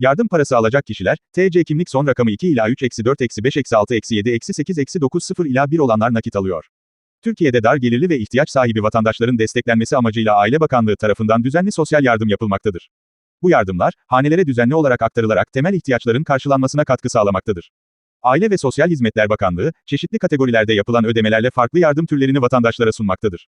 Yardım parası alacak kişiler, TC kimlik son rakamı 2 ila 3 eksi 4 eksi 5 eksi 6 eksi 7 eksi 8 eksi 9 0 ila 1 olanlar nakit alıyor. Türkiye'de dar gelirli ve ihtiyaç sahibi vatandaşların desteklenmesi amacıyla Aile Bakanlığı tarafından düzenli sosyal yardım yapılmaktadır. Bu yardımlar, hanelere düzenli olarak aktarılarak temel ihtiyaçların karşılanmasına katkı sağlamaktadır. Aile ve Sosyal Hizmetler Bakanlığı, çeşitli kategorilerde yapılan ödemelerle farklı yardım türlerini vatandaşlara sunmaktadır.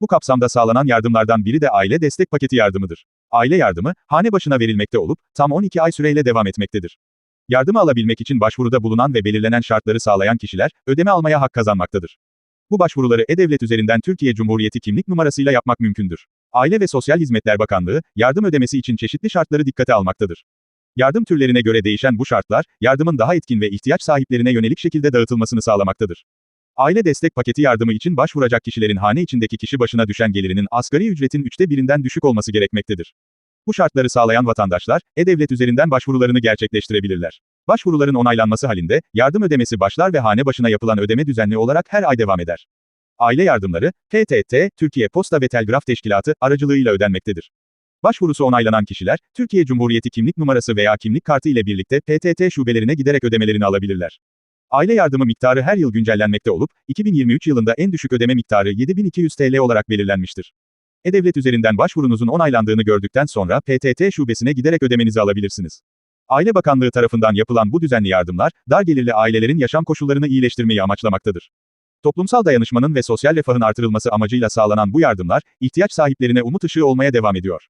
Bu kapsamda sağlanan yardımlardan biri de aile destek paketi yardımıdır. Aile yardımı, hane başına verilmekte olup, tam 12 ay süreyle devam etmektedir. Yardımı alabilmek için başvuruda bulunan ve belirlenen şartları sağlayan kişiler, ödeme almaya hak kazanmaktadır. Bu başvuruları E-Devlet üzerinden Türkiye Cumhuriyeti kimlik numarasıyla yapmak mümkündür. Aile ve Sosyal Hizmetler Bakanlığı, yardım ödemesi için çeşitli şartları dikkate almaktadır. Yardım türlerine göre değişen bu şartlar, yardımın daha etkin ve ihtiyaç sahiplerine yönelik şekilde dağıtılmasını sağlamaktadır. Aile destek paketi yardımı için başvuracak kişilerin hane içindeki kişi başına düşen gelirinin asgari ücretin üçte birinden düşük olması gerekmektedir. Bu şartları sağlayan vatandaşlar, E-Devlet üzerinden başvurularını gerçekleştirebilirler. Başvuruların onaylanması halinde, yardım ödemesi başlar ve hane başına yapılan ödeme düzenli olarak her ay devam eder. Aile yardımları, PTT, Türkiye Posta ve Telgraf Teşkilatı, aracılığıyla ödenmektedir. Başvurusu onaylanan kişiler, Türkiye Cumhuriyeti kimlik numarası veya kimlik kartı ile birlikte PTT şubelerine giderek ödemelerini alabilirler. Aile yardımı miktarı her yıl güncellenmekte olup, 2023 yılında en düşük ödeme miktarı 7200 TL olarak belirlenmiştir. E-Devlet üzerinden başvurunuzun onaylandığını gördükten sonra PTT şubesine giderek ödemenizi alabilirsiniz. Aile Bakanlığı tarafından yapılan bu düzenli yardımlar, dar gelirli ailelerin yaşam koşullarını iyileştirmeyi amaçlamaktadır. Toplumsal dayanışmanın ve sosyal refahın artırılması amacıyla sağlanan bu yardımlar, ihtiyaç sahiplerine umut ışığı olmaya devam ediyor.